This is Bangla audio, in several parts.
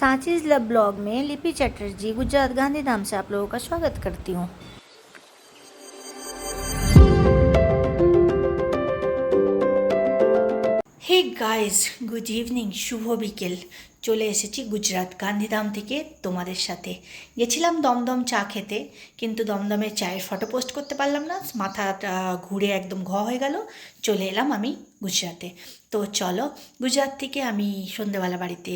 सांचीज लव ब्लॉग में लिपि चटर्जी गुजरात गांधीधाम से आप लोगों का स्वागत करती हूँ হে গাইজ গুড ইভিনিং শুভ বিকেল চলে এসেছি গুজরাট গান্ধীধাম থেকে তোমাদের সাথে গেছিলাম দমদম চা খেতে কিন্তু দমদমের চায়ের ফটো পোস্ট করতে পারলাম না মাথাটা ঘুরে একদম ঘ হয়ে গেল চলে এলাম আমি গুজরাতে তো চলো, গুজরাট থেকে আমি সন্ধেবেলা বাড়িতে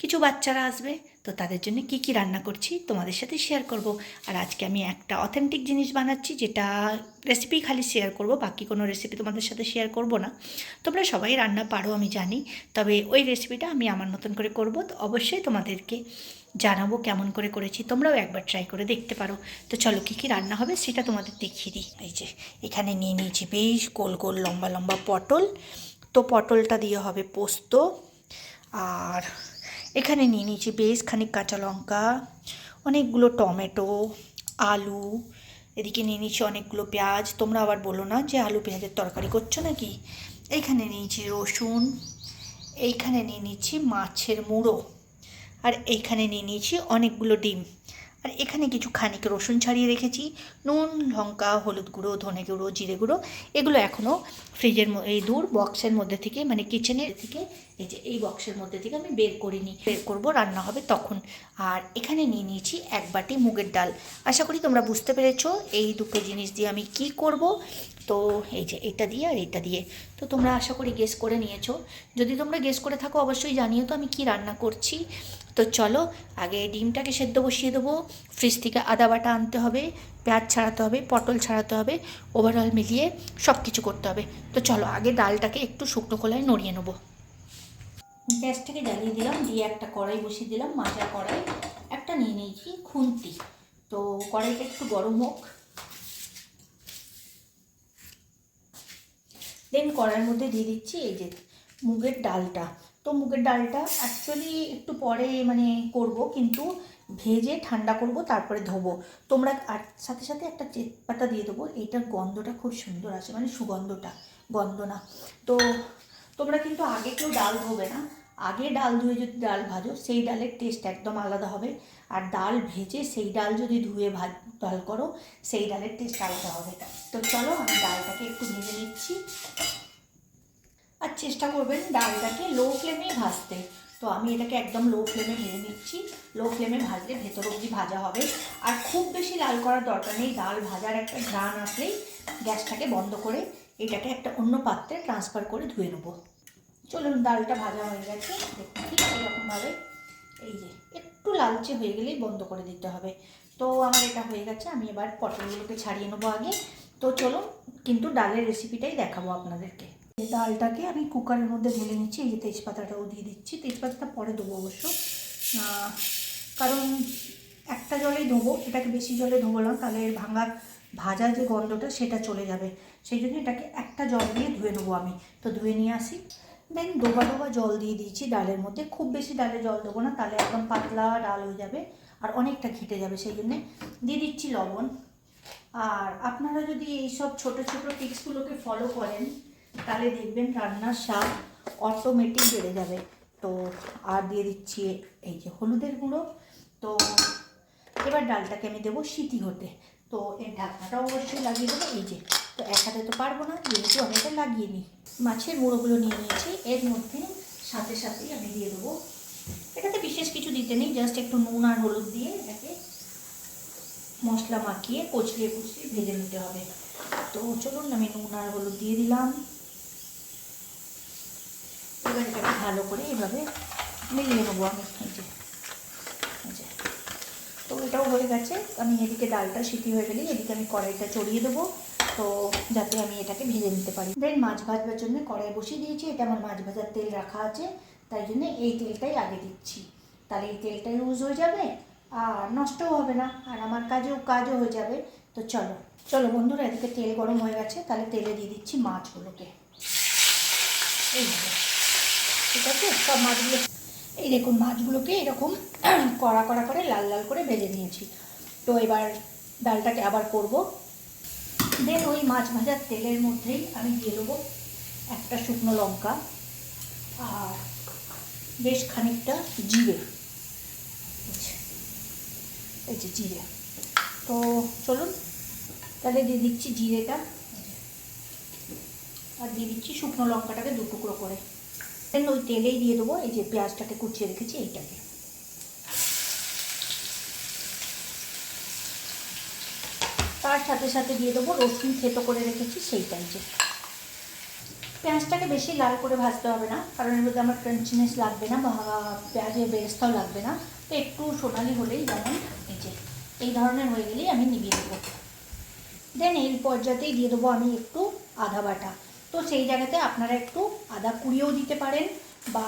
কিছু বাচ্চারা আসবে, তো তাদের জন্য কি কি রান্না করছি তোমাদের সাথে শেয়ার করব। আর আজকে আমি একটা অথেন্টিক জিনিস বানাচ্ছি, যেটা রেসিপি খালি শেয়ার করব, বাকি কোনো রেসিপি তোমাদের সাথে শেয়ার করব না। তোমরা সবাই রান্না পারো, আমি জানি, তবে ওই রেসিপিটা আমি আমার মতন করে করব, তো অবশ্যই তোমাদেরকে জানাব কেমন করে করেছি, তোমরাও একবার ট্রাই করে দেখতে পারো। তো চলো, কী কী রান্না হবে সেটা তোমাদের দেখিয়ে দিই। এই যে, এখানে নিয়ে নিয়েছি বেশ গোল গোল লম্বা লম্বা পটল তো পটলটা দিয়ে হবে পোস্ত। আর এখানে নিয়ে নিয়েছি বেশ খানিক কাঁচা লঙ্কা, অনেকগুলো টমেটো, আলু, এদিকে নিয়ে নিয়েছি অনেকগুলো পেঁয়াজ। তোমরা আবার বলো না যে আলু পেঁয়াজের তরকারি করছ নাকি? এইখানে নিয়েছি রসুন, এইখানে নিয়ে নিচ্ছি মাছের মুড়ো, আর এইখানে নিয়ে নিয়েছি অনেকগুলো ডিম। আর এখানে কিছু খানিক রসুন ছাড়িয়ে রেখেছি। নুন, লঙ্কা, হলুদ গুঁড়ো, ধনে গুঁড়ো, জিরে গুঁড়ো, এগুলো এখনও ফ্রিজের এই দূর বক্সের মধ্যে থেকে মানে কিচেনের থেকে, এই যে এই বক্সের মধ্যে থেকে আমি বের করিনি। বের করব, রান্না হবে তখন। আর এখানে নিয়ে নিয়েছি এক বাটি মুগের ডাল। আশা করি তোমরা বুঝতে পেরেছ এই দুটো জিনিস দিয়ে আমি কি করব। তো এই যে এটা দিয়ে আর এটা দিয়ে। তো তোমরা আশা করি গেস করে নিয়েছো। যদি তোমরা গেস করে থাকো, অবশ্যই জানিও তো আমি কি রান্না করছি। তো চলো, আগে ডিমটাকে সেদ্ধ বসিয়ে দেবো। ফ্রিজ থেকে আদা বাটা আনতে হবে, পেঁয়াজ ছাড়াতে হবে, পটল ছাড়াতে হবে ওভারঅল মিলিয়ে সব কিছু করতে হবে। তো চলো, আগে ডালটাকে একটু শুকনো খোলায় নড়িয়ে নেব। গ্যাসটাকে জ্বালিয়ে দিলাম, দিয়ে একটা কড়াই বসিয়ে দিলাম, মাজা কড়াই, একটা নিয়ে নিয়েছি খুন্তি। তো কড়াইটা একটু গরম হোক। দেন কড়াইয়ের মধ্যে দিয়ে দিচ্ছি এই যে মুগের ডালটা। তো মুগের ডালটা অ্যাকচুয়ালি একটু পরে মানে করব, কিন্তু ভেজে ঠান্ডা করব, তারপরে ধোবো। তোমরা আর সাথে সাথে একটা তেজপাতা দিয়ে দেবো, এইটার গন্ধটা খুব সুন্দর আছে মানে সুগন্ধটা গন্ধ না তো তোমরা কিন্তু আগে কেউ ডাল ধোবে না, আগে ডাল ধুয়ে যদি ডাল ভাজো, সেই ডালের টেস্ট একদম আলাদা হবে। আর ডাল ভেজে সেই ডাল যদি ধুয়ে ভাজ, ডাল করো, সেই ডালের টেস্ট আলাদা হবে। তো চলো, আমি ডালটাকে একটু ভেজে নিচ্ছি। চেষ্টা করবেন ডালটাকে লো ফ্লেমে ভাজতে। তো আমি এটাকে একদম লো ফ্লেমে ভেজে নিচ্ছি। লো ফ্লেমে ভাজলে ভেতর অবধি ভাজা হবে। আর খুব বেশি লাল করার দরকার নেই, ডাল ভাজার একটা ঘ্রাণ আসলেই গ্যাসটাকে বন্ধ করে এটাকে একটা অন্য পাত্রে ট্রান্সফার করে ধুয়ে নেব। চলুন, ডালটা ভাজা হয়ে গেছে। দেখুন ঠিক এরকমভাবে এই যে একটু লালচে হয়ে গেলেই বন্ধ করে দিতে হবে। তো আমার এটা হয়ে গেছে, আমি এবার পটলগুলোকে ছাড়িয়ে নেব আগে। তো চলো কিন্তু ডালের রেসিপিটাই দেখাবো আপনাদেরকে। ডালটাকে আমি কুকারের মধ্যে ঢেলে নিচ্ছি, এই যে তেজপাতাটাও দিয়ে দিচ্ছি। তেজপাতাটা পরে দেবো অবশ্য। কারণ একটা জলেই ধোবো, এটাকে বেশি জলে ধোবো না, তাহলে এর ভাঙা, ভাজা যে গন্ধটা সেটা চলে যাবে। সেই জন্য এটাকে একটা জল দিয়ে ধুয়ে নেব আমি। তো ধুয়ে নিয়ে আসি। দেন ডোবা ডোবা জল দিয়ে দিয়েছি ডালের মধ্যে। খুব বেশি ডালে জল দেবো না, তাহলে একদম পাতলা ডাল হয়ে যাবে আর অনেকটা ঘেটে যাবে। সেই জন্যে দিয়ে দিচ্ছি লবণ। আর আপনারা যদি এইসব ছোটো ছোটো টিপসগুলোকে ফলো করেন তাহলে দেখবেন রান্নার স্বাদ অটোমেটিক বেড়ে যাবে। তো আর দিয়ে দিচ্ছি এই যে হলুদের গুঁড়ো। তো এবার ডালটাকে আমি দেবো সিটি হতে। তো এর ঢাকনাটাও অবশ্যই লাগিয়ে দেবো। এই যে, তো এক হাতে তো পারব না, যেহেতু আমি এটা লাগিয়ে নিই। মাছের মুড়োগুলো নিয়ে নিয়েছি। এর মধ্যে সাথে সাথেই আমি দিয়ে দেবো। এটাতে বিশেষ কিছু দিতে নেই, জাস্ট একটু নুন আর হলুদ দিয়ে এটাকে মশলা মাখিয়ে কচলিয়ে কুচলিয়ে ভেজে নিতে হবে। তো চলুন, আমি নুন আর হলুদ দিয়ে দিলাম এবার এটাকে ভালো করে এভাবে মিলিয়ে নেব আমি। এই যে। তো এটাও হয়ে গেছে। আমি এদিকে ডালটা সিটি হয়ে গেলেই এদিকে আমি কড়াইটা চড়িয়ে দেবো। তো যাতে আমি এটাকে ভেজে নিতে পারি। দেন মাছ ভাজবার জন্য কড়াই বসিয়ে দিয়েছি। এটা আমার মাছ ভাজার তেল রাখা আছে। তাই জন্য এই তেলটাই আগে দিচ্ছি। তাহলে এই তেলটা ইউজ হয়ে যাবে আর নষ্টও হবে না। আর আমার কাজেও কাজও হয়ে যাবে। তো চলো। চলো বন্ধুরা, এদিকে তেল গরম হয়ে গেছে। তাহলে তেলে দিয়ে দিচ্ছি মাছগুলোকে। এইভাবে ঠিক আছে? সব মাছগুলো এই দেখুন, মাছগুলোকে এরকম কড়া কড়া করে, লাল লাল করে ভেজে নিয়েছি। তো এবার ডালটাকে আবার করব। দেন ওই মাছ ভাজার তেলের মধ্যেই আমি দিয়ে দেবো একটা শুকনো লঙ্কা আর বেশ খানিকটা জিরে। এই যে জিরে। তো চলুন, তাহলে দিয়ে দিচ্ছি জিরেটা। আর দিয়ে দিচ্ছি শুকনো লঙ্কাটাকে দু টুকরো করে। দেন ওই তেলেই দিয়ে দেবো এই যে পেঁয়াজটাকে কুচিয়ে রেখেছি এইটাকে তার সাথে সাথে দিয়ে দেবো রসুন থেতো করে রেখেছি সেইটাই যে পেঁয়াজটাকে বেশি লাল করে ভাজতে হবে না কারণ এর মধ্যে আমার ক্রাঞ্চিনেস লাগবে না বা পেঁয়াজের বেরেস্তাও লাগবে না তো একটু সোনালি হলেই যেমন এই যে এই ধরনের হয়ে গেলেই আমি নিভিয়ে দেবো দেন এই পর্যায়েতেই দিয়ে দেবো আমি একটু আদা বাটা তো সেই জায়গাতে আপনারা একটু আদা কুড়িয়েও দিতে পারেন বা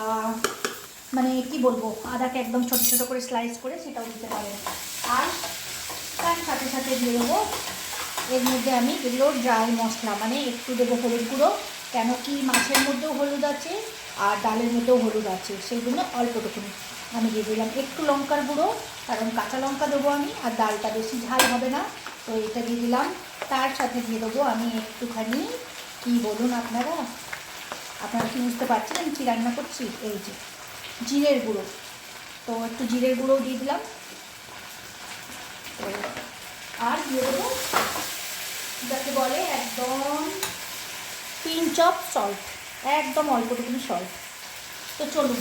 মানে কি বলব, আদাকে একদম ছোটো ছোটো করে স্লাইস করে সেটাও দিতে পারেন। আর তার সাথে সাথে দিয়ে দেবো, এর মধ্যে আমি এগুলো ড্রাই মশলা মানে একটু দেবো হলুদ গুঁড়ো, কেন কি মাছের মধ্যেও হলুদ আছে আর ডালের মধ্যেও হলুদ আছে, সেই জন্য অল্পটুকুনি আমি দিয়ে দিলাম একটু লঙ্কার গুঁড়ো, কারণ কাঁচা লঙ্কা দেবো আমি, আর ডালটা বেশি ঝাল হবে না, তো এটা দিয়ে দিলাম। তার সাথে দিয়ে দেবো আমি একটুখানি কি বলুন আপনারা? আপনারা কি বুঝতে পারছেন আমি কী রান্না করছি? এই যে, জিরের গুঁড়ো। তো একটু জিরের গুঁড়ো দিয়ে দিলাম। আর দিয়ে দেবো যাকে বলে একদম পিঞ্চ অফ সল্ট একদম অল্পটুকুনি সল্ট তো চলুন,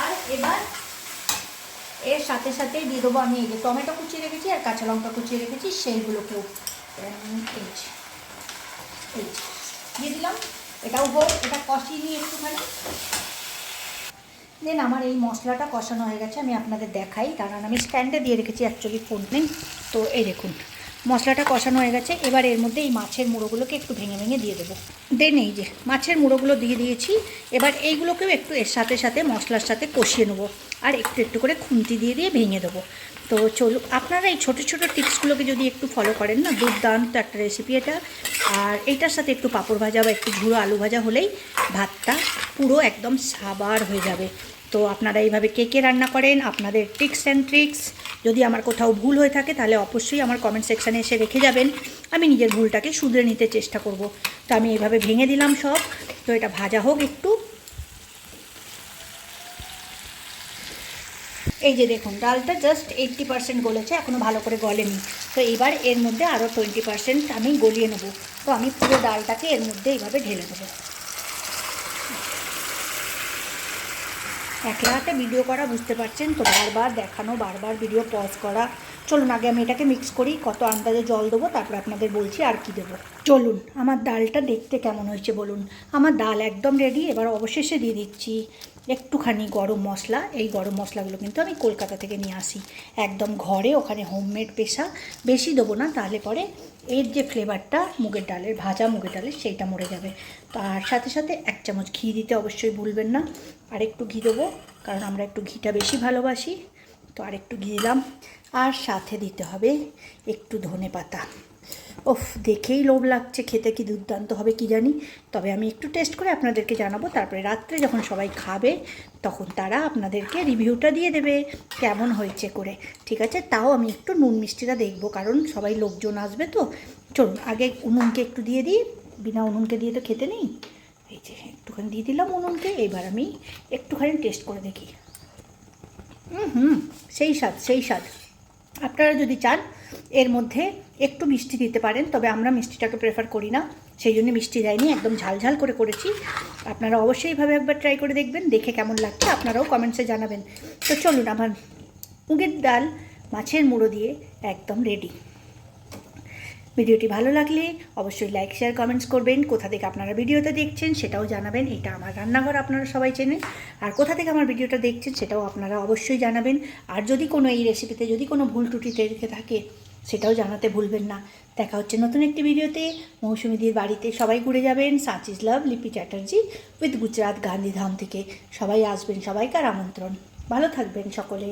আর এবার এর সাথে সাথেই দিয়ে দেবো আমি এই যে টমেটো কুচিয়ে রেখেছি আর কাঁচা লঙ্কা কুচিয়ে রেখেছি, সেইগুলোকেও এই এই দিয়ে দিলাম। এটাও হোক এটা কষিয়ে নিয়ে একটুখানি। দেন আমার এই মশলাটা কষানো হয়ে গেছে, আমি আপনাদের দেখাই। কারণ আমি স্ট্যান্ডে দিয়ে রেখেছি অ্যাকচুয়ালি ফোন নেই তো এই দেখুন। মশলাটা কষানো হয়ে গেছে। এবার এর মধ্যে এই মাছের মুড়োগুলোকে একটু ভেঙে ভেঙে দিয়ে দেবো। দেন এই যে মাছের মুড়োগুলো দিয়ে দিয়েছি। এবার এইগুলোকেও একটু এর সাথে সাথে মশলার সাথে কষিয়ে নেব। আর একটু একটু করে খুন্তি দিয়ে দিয়ে ভেঙে দেবো। তো চলুন, আপনারা এই ছোটো ছোটো টিপসগুলোকে যদি একটু ফলো করেন না, দুর্দান্ত একটা রেসিপি এটা। আর এইটার সাথে একটু পাঁপড় ভাজা বা একটু ঝুড়ো আলু ভাজা হলেই ভাতটা পুরো একদম সাবার হয়ে যাবে। তো আপনারা এইভাবে কে কে রান্না করেন, আপনাদের ট্রিক্স অ্যান্ড ট্রিক্স যদি আমার কোথাও ভুল হয়ে থাকে তাহলে অবশ্যই আমার কমেন্ট সেকশানে এসে রেখে যাবেন। আমি নিজের ভুলটাকে শুধরে নিতে চেষ্টা করব। তো আমি এইভাবে ভেঙে দিলাম সব। তো এটা ভাজা হোক একটু। এই যে দেখুন, ডালটা জাস্ট এইট্টি পার্সেন্ট গলেছে এখনও ভালো করে গলেনি। তো এবার এর মধ্যে আরও টোয়েন্টি পার্সেন্ট আমি গলিয়ে নেব। তো আমি পুরো ডালটাকে এর মধ্যে এইভাবে ঢেলে দেবো। একলা হাতে ভিডিও করা, বুঝতে পারছেন তো? বারবার দেখানো, বারবার ভিডিও পজ করা। চলুন, আগে আমি এটাকে মিক্স করি, কত আন্দাজে জল দেবো, তারপর আপনাদের বলছি আর কি দেবো। চলুন, আমার ডালটা দেখতে কেমন হয়েছে বলুন। আমার ডাল একদম রেডি এবার অবশেষে দিয়ে দিচ্ছি। একটুখানি গরম মশলা, এই গরম মশলাগুলো কিন্তু আমি কলকাতা থেকে নিয়ে আসি। একদম ঘরে ওখানে হোমমেড পেশা। বেশি দেবো না, তাহলে পরে এর যে ফ্লেভারটা মুগের ডালের, ভাজা মুগের ডালের, সেইটা মরে যাবে। তার সাথে সাথে এক চামচ ঘি দিতে অবশ্যই ভুলবেন না। আর একটু ঘি দেবো, কারণ আমরা একটু ঘিটা বেশি ভালোবাসি। তো আর একটু ঘি দিলাম। আর সাথে দিতে হবে একটু ধনে পাতা ওফ, দেখেই লোভ লাগছে, খেতে কি দুর্দান্ত হবে কি জানি। তবে আমি একটু টেস্ট করে আপনাদেরকে জানাব, তারপরে রাত্রে যখন সবাই খাবে, তখন তারা আপনাদেরকে রিভিউটা দিয়ে দেবে, কেমন হয়েছে করে। ঠিক আছে? তাও আমি একটু নুন মিষ্টিটা দেখব, কারণ সবাই লোকজন আসবে তো। চলুন, আগে উনুনকে একটু দিয়ে দিই। বিনা উনুনকে দিয়ে তো খেতে নেই। এই যে, একটুখানি দিয়ে দিলাম উনুনকে, এবার আমি একটুখানি টেস্ট করে দেখি। হুম হুম, সেই স্বাদ সেই স্বাদ। আপনারা যদি চান, এর মধ্যে একটু মিষ্টি দিতে পারেন, তবে আমরা মিষ্টিটাকে প্রেফার করি না। সেই জন্য মিষ্টি দেয়নি, একদম ঝালঝাল করে করেছি। আপনারা অবশ্যই এইভাবে একবার ট্রাই করে দেখবেন, দেখে কেমন লাগছে, আপনারাও কমেন্টসে জানাবেন। তো চলুন, আমার মুগের ডাল, মাছের মুড়ো দিয়ে একদম রেডি ভিডিওটি ভালো লাগলে অবশ্যই লাইক শেয়ার কমেন্টস করবেন। কোথা থেকে আপনারা ভিডিওটা দেখছেন সেটাও জানাবেন। এটা আমার রান্নাঘর, আপনারা সবাই চেনেন। আর কোথা থেকে আমার ভিডিওটা দেখছেন সেটাও আপনারা অবশ্যই জানাবেন। আর যদি কোনো এই রেসিপিতে যদি কোনো ভুল ত্রুটি থেকে থাকে, সেটাও জানাতে ভুলবেন না। দেখা হচ্ছে নতুন একটি ভিডিওতে। মৌসুমীদির বাড়িতে সবাই ঘুরে যাবেন। সাঁচিস লাভ, লিপি চ্যাটার্জি উইথ গুজরাট গান্ধীধাম থেকে সবাই আসবেন সবাইকার আমন্ত্রণ। ভালো থাকবেন সকলে।